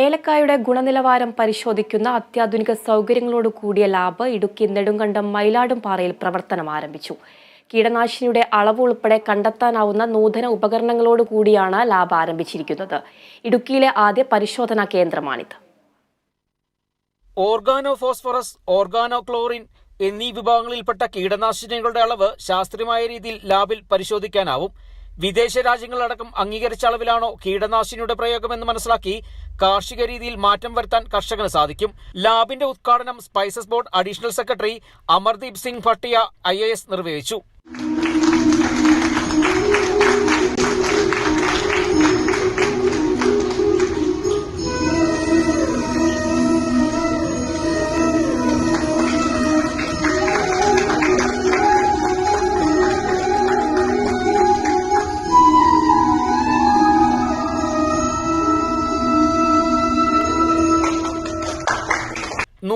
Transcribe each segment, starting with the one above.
ഏലക്കായുടെ ഗുണനിലവാരം പരിശോധിക്കുന്ന അത്യാധുനിക സൗകര്യങ്ങളോട് കൂടിയ ലാബ് ഇടുക്കി നെടുങ്കണ്ടം മയിലാടുംപാറയിൽ പ്രവർത്തനം ആരംഭിച്ചു. കീടനാശിനിയുടെ അളവ് ഉൾപ്പെടെ കണ്ടെത്താനാവുന്ന നൂതന ഉപകരണങ്ങളോട് കൂടിയാണ് ലാബ് ആരംഭിച്ചിരിക്കുന്നത്. ഇടുക്കിയിലെ ആദ്യ പരിശോധനാ കേന്ദ്രമാണിത്. ഓർഗാനോ ഫോസ്ഫറസ് ഓർഗാനോ ക്ലോറിൻ എന്നീ വിഭാഗങ്ങളിൽപ്പെട്ട കീടനാശിനികളുടെ അളവ് ശാസ്ത്രീയമായ രീതിയിൽ ലാബിൽ പരിശോധിക്കാനാവും. വിദേശ രാജ്യങ്ങളടക്കം അംഗീകരിച്ച അളവിലാണോ കീടനാശിനിയുടെ പ്രയോഗമെന്ന് മനസ്സിലാക്കി കാർഷിക രീതിയിൽ മാറ്റം വരുത്താൻ കർഷകന് സാധിക്കും. ലാബിന്റെ ഉദ്ഘാടനം spices board additional secretary Amardeep Singh Bhatia I നിർവഹിച്ചു.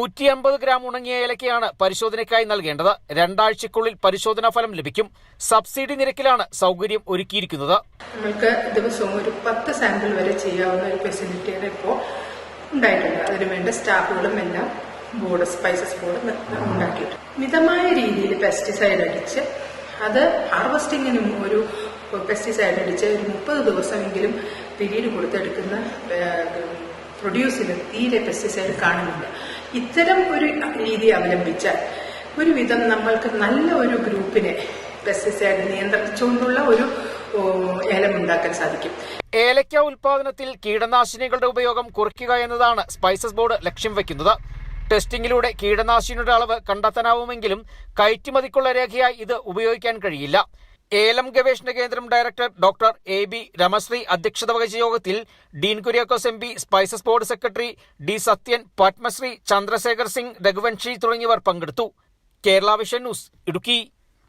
നൂറ്റി അമ്പത് ഗ്രാം ഉണങ്ങിയ ഏലക്കയാണ് പരിശോധനയ്ക്കായി നൽകേണ്ടത്. രണ്ടാഴ്ചക്കുള്ളിൽ പരിശോധനാ ഫലം ലഭിക്കും. സബ്സിഡി നിരക്കിലാണ് സൗകര്യം ഒരുക്കിയിരിക്കുന്നത്. നമ്മൾക്ക് ദിവസവും ഒരു പത്ത് സാമ്പിൾ വരെ ചെയ്യാവുന്ന ഒരു ഫെസിലിറ്റിയാണ് ഇപ്പോൾ ഉണ്ടായിട്ടുണ്ട് അതിനുവേണ്ട സ്റ്റാഫുകളും എല്ലാം ബോർഡ് സ്പൈസസ് ബോർഡ് ഉണ്ടാക്കിയിട്ടുണ്ട്. മിതമായ രീതിയിൽ പെസ്റ്റിസൈഡ് അടിച്ച് അത് ഹാർവസ്റ്റിങ്ങിനും ഒരു പെസ്റ്റിസൈഡ് അടിച്ച് ഒരു മുപ്പത് ദിവസമെങ്കിലും പിരീഡ് കൊടുത്തെടുക്കുന്ന പ്രൊഡ്യൂസിൽ തീരെ പെസ്റ്റിസൈഡ് കാണുന്നില്ല. ഇത്തരം ഒരു രീതി അവലംബിച്ചാൽ ഒരുവിധം നമ്മൾക്ക് നല്ല ഒരു ഗ്രൂപ്പിനെ പെസ്റ്റിസൈഡ് നിയന്ത്രിച്ചുകൊണ്ടുള്ള ഒരു ഏലം ഉണ്ടാക്കാൻ സാധിക്കും. ഏലക്ക ഉൽപാദനത്തിൽ കീടനാശിനികളുടെ ഉപയോഗം കുറയ്ക്കുക എന്നതാണ് സ്പൈസസ് ബോർഡ് ലക്ഷ്യം വെക്കുന്നത്. ടെസ്റ്റിംഗിലൂടെ കീടനാശിനിയുടെ അളവ് കണ്ടെത്താനാവുമെങ്കിലും കയറ്റുമതിക്കുള്ള രേഖയായി ഇത് ഉപയോഗിക്കാൻ കഴിയില്ല. ഏലം ഗവേഷണ കേന്ദ്രം director doctor A B Ramasree അധ്യക്ഷത വഹിച്ച യോഗത്തിൽ Dean Kuriakose M P spices board secretary D Sathyan Padmashri Chandrashekhar Singh Raghuvanshi തുടങ്ങിയവർ പങ്കെടുത്തു. Kerala vision news Idukki.